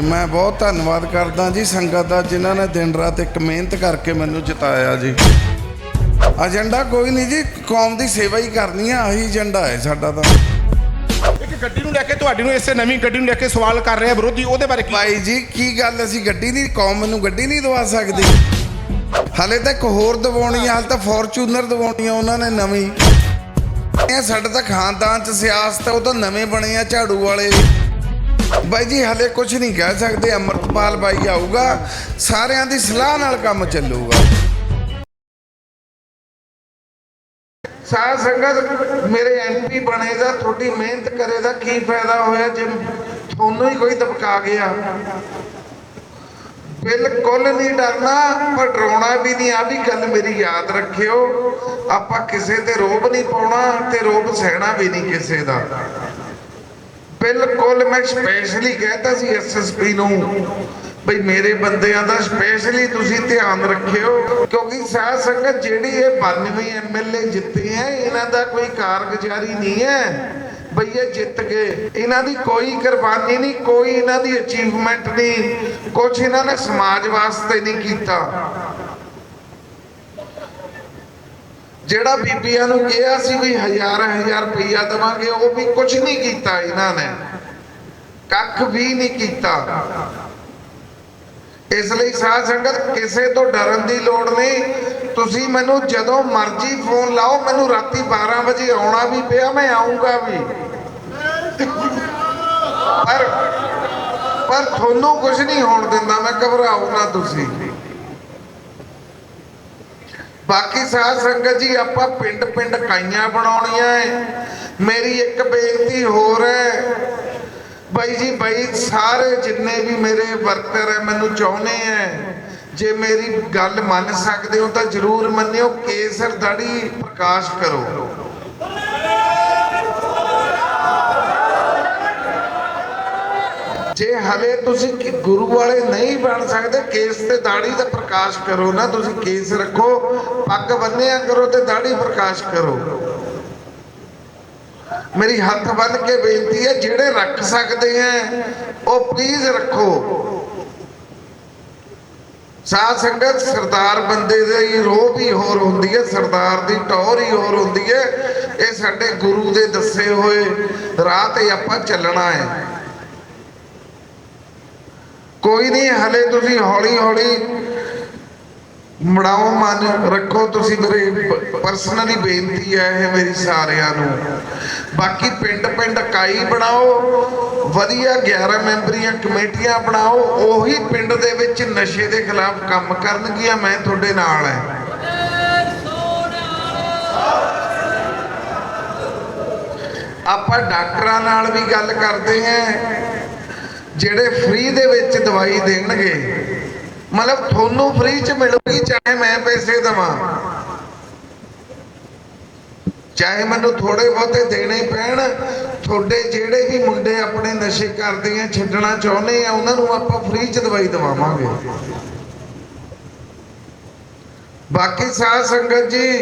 ਮੈਂ ਬਹੁਤ ਧੰਨਵਾਦ ਕਰਦਾ ਜੀ ਸੰਗਤ ਦਾ ਜਿਨ੍ਹਾਂ ਨੇ ਦਿਨ ਰਾਤ ਇੱਕ ਮਿਹਨਤ ਕਰਕੇ ਮੈਨੂੰ ਜਿਤਾਇਆ ਜੀ। ਏਜੰਡਾ ਕੋਈ ਨਹੀਂ ਜੀ ਕੌਮ ਦੀ ਸੇਵਾ ਹੀ ਕਰਨੀ ਆ ਆਹੀ ਏਜੰਡਾ ਹੈ ਸਾਡਾ ਤਾਂ। ਇੱਕ ਗੱਡੀ ਨੂੰ ਲੈ ਕੇ ਤੁਹਾਡੀ ਨੂੰ ਇਸੇ ਨਵੀਂ ਗੱਡੀ ਨੂੰ ਲੈ ਕੇ ਸਵਾਲ ਕਰ ਰਿਹਾ ਵਿਰੋਧੀ ਉਹਦੇ ਬਾਰੇ ਕੀ ਭਾਈ ਜੀ ਕੀ ਗੱਲ ਅਸੀਂ ਗੱਡੀ ਨਹੀਂ ਕੌਮ ਮੈਨੂੰ ਗੱਡੀ ਨਹੀਂ ਦਵਾ ਸਕਦੀ। ਹਲੇ ਤਾਂ ਇੱਕ ਹੋਰ ਦਵਾਉਣੀ ਆ ਹਲੇ ਤਾਂ ਫੋਰਚੂਨਰ ਦਵਾਉਣੀ ਆ ਉਹਨਾਂ ਨੇ ਨਵੀਂ। ਇਹ ਸਾਡੇ ਤਾਂ ਖਾਨਦਾਨ ਚ ਸਿਆਸਤ ਉਹ ਤਾਂ ਨਵੇਂ ਬਣੇ ਆ ਝਾੜੂ ਵਾਲੇ। ਬਾਈ ਜੀ, ਹਲੇ ਕੁਝ ਨਹੀਂ ਕਹਿ ਸਕਦੇ, ਅਮਰਤਪਾਲ ਬਾਈ ਆਊਗਾ, ਸਾਰਿਆਂ ਦੀ ਸਲਾਹ ਨਾਲ ਕੰਮ ਚੱਲੂਗਾ। ਸਾਧ ਸੰਗਤ, ਮੇਰੇ ਐਮਪੀ ਬਣੇਗਾ, ਤੁਹਾਡੀ ਮਿਹਨਤ ਕਰੇਗਾ, ਕੀ ਫਾਇਦਾ ਹੋਇਆ ਜੇ ਤੁਹਾਨੂੰ ਹੀ ਕੋਈ ਦਬਕਾ ਗਿਆ? ਬਿਲਕੁਲ ਨਹੀਂ ਡਰਨਾ, ਪਰ ਡਰਾਉਣਾ ਵੀ ਨਹੀਂ ਆ ਵੀ ਗੱਲ ਮੇਰੀ ਯਾਦ ਰੱਖਿਓ, ਆਪਾਂ ਕਿਸੇ ਤੇ ਰੋਬ ਨਹੀਂ ਪਾਉਣਾ ਤੇ ਰੋਬ ਸਹਿਣਾ ਵੀ ਨਹੀਂ ਕਿਸੇ ਦਾ। ਬਿਲਕੁਲ ਮੈਂ ਸਪੈਸ਼ਲੀ ਕਹਿਤਾ ਸੀ ਐਸਐਸਪੀ ਨੂੰ ਬਈ ਮੇਰੇ ਬੰਦਿਆਂ ਦਾ ਸਪੈਸ਼ਲੀ ਤੁਸੀਂ ਧਿਆਨ ਰੱਖਿਓ, ਕਿਉਂਕਿ ਸਾਧ ਸੰਗਤ ਜਿਹੜੀ ਇਹ 92 ਐਮਐਲਏ ਜਿੱਤੇ ਹੈ ਇਹਨਾਂ ਦਾ ਕੋਈ ਕਾਰਗੁਜ਼ਾਰੀ ਨਹੀਂ ਹੈ ਬਈ ਇਹ ਜਿੱਤ ਗਏ, ਇਹਨਾਂ ਦੀ ਕੋਈ ਕੁਰਬਾਨੀ ਨਹੀਂ, ਕੋਈ ਇਹਨਾਂ ਦੀ ਅਚੀਵਮੈਂਟ ਨਹੀਂ ਕੁਝ ਇਹਨਾਂ ਨੇ ਸਮਾਜ ਵਾਸਤੇ ਨਹੀਂ ਕੀਤਾ। ਜਿਹੜਾ ਬੀਬੀਆਂ ਨੂੰ ਕਿਹਾ ਸੀ ਵੀ ਹਜ਼ਾਰ ਹਜ਼ਾਰ ਰੁਪਈਆ ਦੇਵਾਂਗੇ, ਉਹ ਵੀ ਕੁਝ ਨਹੀਂ ਕੀਤਾ ਇਹਨਾਂ ਨੇ। ਕੱਖ ਵੀ ਨਹੀਂ ਕੀਤਾ। ਇਸ ਲਈ ਸਾਧ ਸੰਗਤ, ਕਿਸੇ ਤੋਂ ਡਰਨ ਦੀ ਲੋੜ ਨਹੀਂ। ਤੁਸੀਂ ਮੈਨੂੰ ਜਦੋਂ ਮਰਜ਼ੀ ਫੋਨ ਲਾਓ, ਮੈਨੂੰ ਰਾਤੀ 12 ਵਜੇ ਆਉਣਾ ਵੀ ਪਿਆ, ਮੈਂ ਆਉਂਗਾ ਵੀ। ਪਰ ਪਰ ਤੁਹਾਨੂੰ ਕੁਝ ਨਹੀਂ ਹੋਣ ਦਿੰਦਾ, ਮੈਂ ਘਬਰਾਓ ਨਾ ਤੁਸੀਂ। ਬਾਕੀ ਸਾਧ ਸੰਗਤ ਜੀ, ਆਪਾਂ ਪਿੰਡ ਪਿੰਡ ਕਾਈਆਂ ਬਣਾਉਣੀਆਂ ਹੈ ਮੇਰੀ ਇੱਕ ਬੇਨਤੀ ਹੋਰ ਹੈ ਬਾਈ ਜੀ, ਬਾਈ ਸਾਰੇ ਜਿੰਨੇ ਵੀ ਮੇਰੇ ਵਰਕਰ ਹੈ ਮੈਨੂੰ ਚਾਹੁੰਦੇ ਹੈ ਜੇ ਮੇਰੀ ਗੱਲ ਮੰਨ ਸਕਦੇ ਹੋ ਤਾਂ ਜਰੂਰ ਮੰਨਿਓ, ਕੇਸਰ ਦਾੜੀ ਪ੍ਰਕਾਸ਼ ਕਰੋ। ਜੇ ਹਲੇ ਤੁਸੀਂ ਗੁਰੂ ਵਾਲੇ ਨਹੀਂ ਬਣ ਸਕਦੇ, ਕੇਸ ਤੇ ਦਾੜੀ ਦਾ ਪ੍ਰਕਾਸ਼ ਕਰੋ ਨਾ, ਤੁਸੀਂ ਕੇਸ ਰੱਖੋ, ਪੱਗ ਬੰਨਿਆ ਕਰੋ ਤੇ ਦਾੜੀ ਪ੍ਰਕਾਸ਼ ਕਰੋ। ਮੇਰੀ ਹੱਥ ਬੰਨ ਕੇ ਬੇਨਤੀ ਹੈ, ਜਿਹੜੇ ਰੱਖ ਸਕਦੇ ਹੈ ਉਹ ਪਲੀਜ਼ ਰੱਖੋ। ਸਾਧ ਸੰਗਤ ਸਰਦਾਰ ਬੰਦੇ ਦੀ ਰੋਹ ਵੀ ਹੋਰ ਹੁੰਦੀ ਹੈ ਸਰਦਾਰ ਦੀ ਟੌਰ ਹੀ ਹੋਰ ਹੁੰਦੀ ਹੈ ਇਹ ਸਾਡੇ ਗੁਰੂ ਦੇ ਦੱਸੇ ਹੋਏ ਰਾਹ ਤੇ ਆਪਾਂ ਚੱਲਣਾ ਹੈ ਕੋਈ ਨਹੀਂ, ਹਲੇ ਤੁਸੀਂ ਹੌਲੀ ਹੌਲੀ ਮੜਾਓ ਮਨ ਰੱਖੋ। ਤੁਸੀਂ ਮੇਰੇ ਪਰਸਨਲੀ ਬੇਨਤੀ ਹੈ ਇਹ ਮੇਰੀ ਸਾਰਿਆਂ ਨੂੰ। ਬਾਕੀ ਪਿੰਡ ਪਿੰਡ ਇਕਾਈ ਬਣਾਓ, ਵਧੀਆ 11 ਮੈਂਬਰੀਆਂ ਕਮੇਟੀਆਂ ਬਣਾਓ, ਉਹੀ ਪਿੰਡ ਦੇ ਵਿੱਚ ਨਸ਼ੇ ਦੇ ਖਿਲਾਫ ਕੰਮ ਕਰਨਗੀਆਂ, ਮੈਂ ਤੁਹਾਡੇ ਨਾਲ ਹੈ। ਆਪਾਂ ਡਾਕਟਰਾਂ ਨਾਲ ਵੀ ਗੱਲ ਕਰਦੇ ਹਾਂ। ਜਿਹੜੇ ਫ੍ਰੀ ਦੇ ਵਿੱਚ ਦਵਾਈ ਦੇਣਗੇ। ਮਤਲਬ ਤੁਹਾਨੂੰ ਫ੍ਰੀ ਚ ਮਿਲੂਗੀ, ਚਾਹੇ ਮੈਂ ਪੈਸੇ ਦੇਵਾਂ। ਚਾਹੇ ਮੈਨੂੰ ਥੋੜੇ ਬਹੁਤੇ ਦੇਣੇ ਪੈਣ, ਤੁਹਾਡੇ ਜਿਹੜੇ ਵੀ ਮੁੰਡੇ ਆਪਣੇ ਨਸ਼ੇ ਕਰਦੇ ਆ ਛੱਡਣਾ ਚਾਹੁੰਦੇ ਆ, ਉਹਨਾਂ ਨੂੰ ਆਪਾਂ ਫ੍ਰੀ ਚ ਦਵਾਈ ਦਵਾਵਾਂਗੇ। ਬਾਕੀ ਸਾਧ ਸੰਗਤ ਜੀ,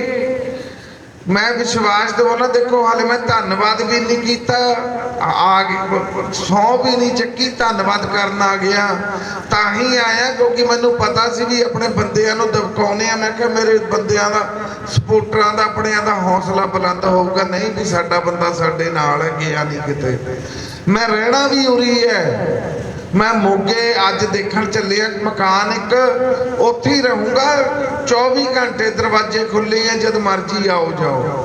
ਮੈਂ ਵਿਸ਼ਵਾਸ ਦਿਵਾਉਣਾ, ਦੇਖੋ ਹਾਲੇ ਮੈਂ ਧੰਨਵਾਦ ਵੀ ਨਹੀਂ ਕੀਤਾ। ਆ- ਆ ਸੌ ਵੀ ਨਹੀਂ ਚੱਕੀ, ਧੰਨਵਾਦ ਕਰਨ ਆ ਗਿਆ। ਤਾਂ ਹੀ ਆਇਆ, ਕਿਉਂਕਿ ਮੈਨੂੰ ਪਤਾ ਸੀ ਵੀ ਆਪਣੇ ਬੰਦਿਆਂ ਨੂੰ ਦਬਕਾਉਣੇ ਆ। ਮੈਂ ਕਿਹਾ, ਮੇਰੇ ਬੰਦਿਆਂ ਦਾ ਸਪੋਰਟਰਾਂ ਦਾ, ਆਪਣਿਆਂ ਦਾ ਹੌਸਲਾ ਬੁਲੰਦ ਹੋਊਗਾ। ਨਹੀਂ ਵੀ ਸਾਡਾ ਬੰਦਾ ਸਾਡੇ ਨਾਲ ਹੈ, ਗਿਆ ਨਹੀਂ ਕਿਤੇ। ਮੈਂ ਰਹਿਣਾ ਵੀ ਉਰੀ ਹੈ। ਮੈਂ ਮੋਗੇ ਅੱਜ ਦੇਖਣ ਚੱਲਿਆ ਮਕਾਨ ਇੱਕ। ਉੱਥੇ ਹੀ ਰਹੂੰਗਾ। 24 ਘੰਟੇ ਦਰਵਾਜ਼ੇ ਖੁੱਲੇ ਆ, ਜਦ ਮਰਜ਼ੀ ਆਓ ਜਾਓ।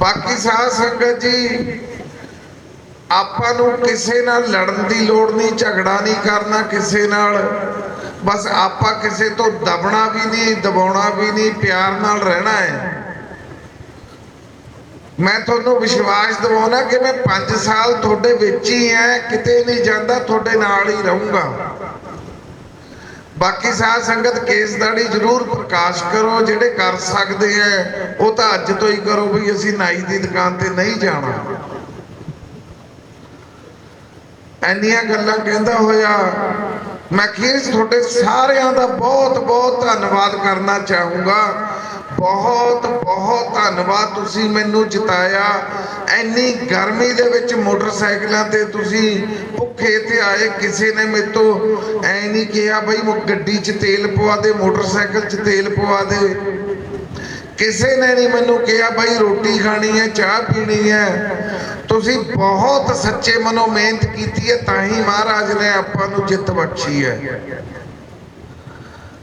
ਬਾਕੀ ਸਾਧ ਸੰਗਤ ਜੀ, ਆਪਾਂ ਨੂੰ ਕਿਸੇ ਨਾਲ ਲੜਨ ਦੀ ਲੋੜ ਨਹੀਂ, ਝਗੜਾ ਨਹੀਂ ਕਰਨਾ ਕਿਸੇ ਨਾਲ। ਬਸ ਆਪਾਂ ਕਿਸੇ ਤੋਂ ਦਬਣਾ ਵੀ ਨਹੀਂ, ਦਬਾਉਣਾ ਵੀ ਨਹੀਂ, ਪਿਆਰ ਨਾਲ ਰਹਿਣਾ ਹੈ। ਮੈਂ ਤੁਹਾਨੂੰ ਵਿਸ਼ਵਾਸ ਦਿਵਾਉਣਾ ਕਿ ਮੈਂ 5 ਸਾਲ ਤੁਹਾਡੇ ਵਿੱਚ ਹੀ ਐ ਕਿਤੇ ਨਹੀਂ ਜਾਂਦਾ, ਤੁਹਾਡੇ ਨਾਲ ਹੀ ਰਹੂੰਗਾ। ਬਾਕੀ ਸਾਧ ਸੰਗਤ ਕੇਸ ਦਾੜੀ ਜ਼ਰੂਰ ਪ੍ਰਕਾਸ਼ ਕਰੋ, ਜਿਹੜੇ ਕਰ ਸਕਦੇ ਐ, ਉਹ ਤਾਂ ਅੱਜ ਤੋਂ ਹੀ ਕਰੋ ਵੀ ਅਸੀਂ ਨਾਈ ਦੀ ਦੁਕਾਨ ਤੇ ਨਹੀਂ ਜਾਣਾ। ਐਨੀਆਂ ਗੱਲਾਂ ਕਹਿੰਦਾ ਹੋਇਆ ਮੈਂ ਖੀਰ ਤੁਹਾਡੇ ਸਾਰਿਆਂ ਦਾ ਬਹੁਤ ਬਹੁਤ ਧੰਨਵਾਦ ਕਰਨਾ ਚਾਹੂੰਗਾ। ਬਹੁਤ ਬਹੁਤ ਧੰਨਵਾਦ ਤੁਸੀਂ ਮੈਨੂੰ ਜਿਤਾਇਆ। ਐਨੀ ਗਰਮੀ ਦੇ ਵਿੱਚ ਮੋਟਰਸਾਈਕਲਾਂ ਤੇ ਤੁਸੀਂ ਭੁੱਖੇ ਤੇ ਆਏ, ਕਿਸੇ ਨੇ ਮੇਰੇ ਤੋਂ ਐ ਨਹੀਂ ਕਿਹਾ ਬਈ ਗੱਡੀ 'ਚ ਤੇਲ ਪਵਾ ਦੇ, ਮੋਟਰਸਾਈਕਲ 'ਚ ਤੇਲ ਪਵਾ ਦੇ। ਕਿਸੇ ਨੇ ਨਹੀਂ ਮੈਨੂੰ ਕਿਹਾ, ਬਾਈ ਰੋਟੀ ਖਾਣੀ ਹੈ, ਚਾਹ ਪੀਣੀ ਹੈ। ਤੁਸੀਂ ਬਹੁਤ ਸੱਚੇ ਮਨੋਂ ਮਿਹਨਤ ਕੀਤੀ ਹੈ, ਤਾਂ ਹੀ ਮਹਾਰਾਜ ਨੇ ਆਪਾਂ ਨੂੰ ਜਿੱਤ ਬਖਸ਼ੀ ਹੈ।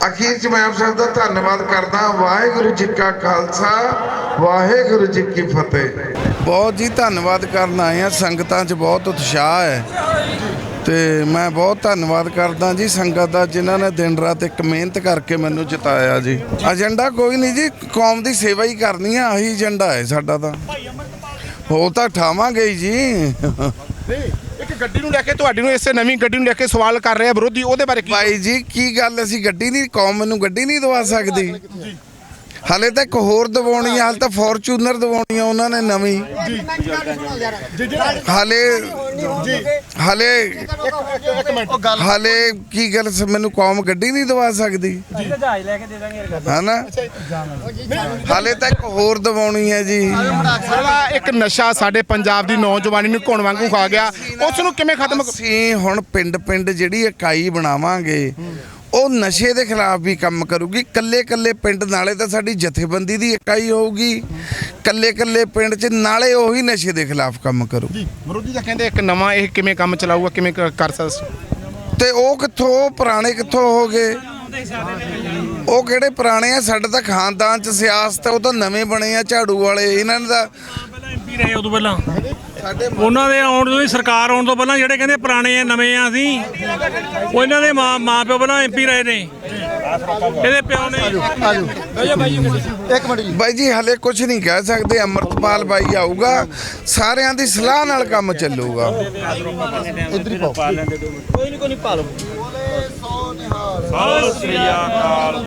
ਅਖੀਰ 'ਚ ਮੈਂ ਆਪ ਸਭ ਦਾ ਧੰਨਵਾਦ ਕਰਦਾ ਵਾਹਿਗੁਰੂ ਜੀ ਕਾ ਖਾਲਸਾ, ਵਾਹਿਗੁਰੂ ਜੀ ਕੀ ਫਤਿਹ। ਬਹੁਤ ਜੀ ਧੰਨਵਾਦ ਕਰਨ ਆਏ ਆ ਸੰਗਤਾਂ 'ਚ ਬਹੁਤ ਉਤਸ਼ਾਹ ਹੈ। ਤੇ ਮੈਂ ਬਹੁਤ ਧੰਨਵਾਦ ਕਰਦਾ ਜੀ ਸੰਗਤ ਦਾ ਜਿਨ੍ਹਾਂ ਨੇ ਦਿਨ ਰਾਤ ਇੱਕ ਮਿਹਨਤ ਕਰਕੇ ਮੈਨੂੰ ਜਿਤਾਇਆ ਜੀ। ਏਜੰਡਾ ਕੋਈ ਨਹੀਂ ਜੀ ਕੌਮ ਦੀ ਸੇਵਾ ਹੀ ਕਰਨੀ ਆ ਆਹੀ ਏਜੰਡਾ ਹੈ ਸਾਡਾ ਤਾਂ। ਹੋ ਤਾਂ ਠਾਵਾਂਗੇ ਹੀ ਜੀ। ਨਹੀਂ ਇੱਕ ਗੱਡੀ ਨੂੰ ਲੈ ਕੇ ਤੁਹਾਡੀ ਨੂੰ ਇਸੇ ਨਵੀਂ ਗੱਡੀ ਨੂੰ ਲੈ ਕੇ ਸਵਾਲ ਕਰ ਰਿਹਾ ਵਿਰੋਧੀ ਉਹਦੇ ਬਾਰੇ ਕੀ ਭਾਈ ਜੀ ਕੀ ਗੱਲ ਅਸੀਂ ਗੱਡੀ ਨਹੀਂ ਕੌਮ ਨੂੰ ਗੱਡੀ ਨਹੀਂ ਦਵਾ ਸਕਦੀ। ਹਲੇ ਤਾਂ ਇੱਕ ਹੋਰ ਦਵਾਉਣੀ ਆ ਹਲੇ ਤਾਂ ਫੋਰਚੂਨਰ ਦਵਾਉਣੀ ਆ ਉਹਨਾਂ ਨੇ ਨਵੀਂ। ਹਲੇ ਹਲੇ ਹਲੇ ਕੀ ਗੱਲ ਸ- ਮੈਨੂੰ ਕੌਮ ਗੱਡੀ ਨਹੀਂ ਦਵਾ ਸਕਦੀ। ਜਹਾਜ਼ ਲੈ ਕੇ ਦੇ ਦਾਂਗੇ ਹਨਾ? ਹਲੇ ਤਾਂ ਇੱਕ ਹੋਰ ਦਵਾਉਣੀ ਹੈ ਜੀ। ਇੱਕ ਨਸ਼ਾ ਸਾਡੇ ਪੰਜਾਬ ਦੀ ਨੌਜਵਾਨੀ ਨੂੰ ਘੁਣ ਵਾਂਗੂ ਖਾ ਗਿਆ। ਉਸ ਨੂੰ ਕਿਵੇਂ ਖਤਮ ਅਸੀਂ ਹੁਣ ਪਿੰਡ ਪਿੰਡ ਜਿਹੜੀ ਇਕਾਈ ਬਣਾਵਾਂਗੇ ਉਹ ਨਸ਼ੇ ਦੇ ਖਿਲਾਫ ਵੀ ਕੰਮ ਕਰੂਗੀ। ਕੱਲੇ ਕੱਲੇ ਪਿੰਡ ਨਾਲੇ ਤਾਂ ਸਾਡੀ ਜਥੇਬੰਦੀ ਦੀ ਇਕਾਈ ਹੋਊਗੀ। ਕੱਲੇ ਕੱਲੇ ਪਿੰਡ 'ਚ ਨਾਲੇ ਉਹੀ ਨਸ਼ੇ ਦੇ ਖਿਲਾਫ ਕੰਮ ਕਰੂ। ਜੀ ਵਿਰੋਧੀ ਤਾਂ ਕਹਿੰਦੇ ਇੱਕ ਨਵਾਂ ਇਹ ਕਿਵੇਂ ਕੰਮ ਚਲਾਊਗਾ ਕਿਵੇਂ ਕ- ਕਰ ਸਕਦਾ ਤੇ ਉਹ ਕਿੱਥੋਂ ਉਹ ਪੁਰਾਣੇ ਕਿੱਥੋਂ ਹੋ ਗਏ? ਉਹ ਕਿਹੜੇ ਪੁਰਾਣੇ ਆ? ਸਾਡੇ ਤਾਂ ਖਾਨਦਾਨ 'ਚ ਸਿਆਸਤ ਉਹ ਤਾਂ ਨਵੇਂ ਬਣੇ ਆ ਝਾੜੂ ਵਾਲੇ। ਇਹਨਾਂ ਪਹਿਲਾਂ ਐਮਪੀ ਰਹੇ ਉਦੋਂ ਪਹਿਲਾਂ। ਉਹਨਾਂ ਦੇ ਆਉਣ ਤੋਂ ਹੀ ਸਰਕਾਰ ਆਉਣ ਤੋਂ ਪਹਿਲਾਂ ਜਿਹੜੇ ਕਹਿੰਦੇ ਪੁਰਾਣੇ ਆ ਨਵੇਂ ਆ ਅਸੀਂ ਉਹ ਇਹਨਾਂ ਦੇ ਮਾਂ ਮਾਂ ਪਿਓ ਪਹਿਲਾਂ ਐਮਪੀ ਰਹੇ ਨੇ। ਇਹਦੇ ਪਿਓ ਨੇ ਬਾਈ ਜੀ ਹਲੇ ਕੁਝ ਨਹੀਂ ਕਹਿ ਸਕਦੇ। ਅਮਰਤਪਾਲ ਬਾਈ ਆਊਗਾ ਸਾਰਿਆਂ ਦੀ ਸਲਾਹ ਨਾਲ ਕੰਮ ਚੱਲੂਗਾ। ਸਤਿ ਸ੍ਰੀ ਅਕਾਲ।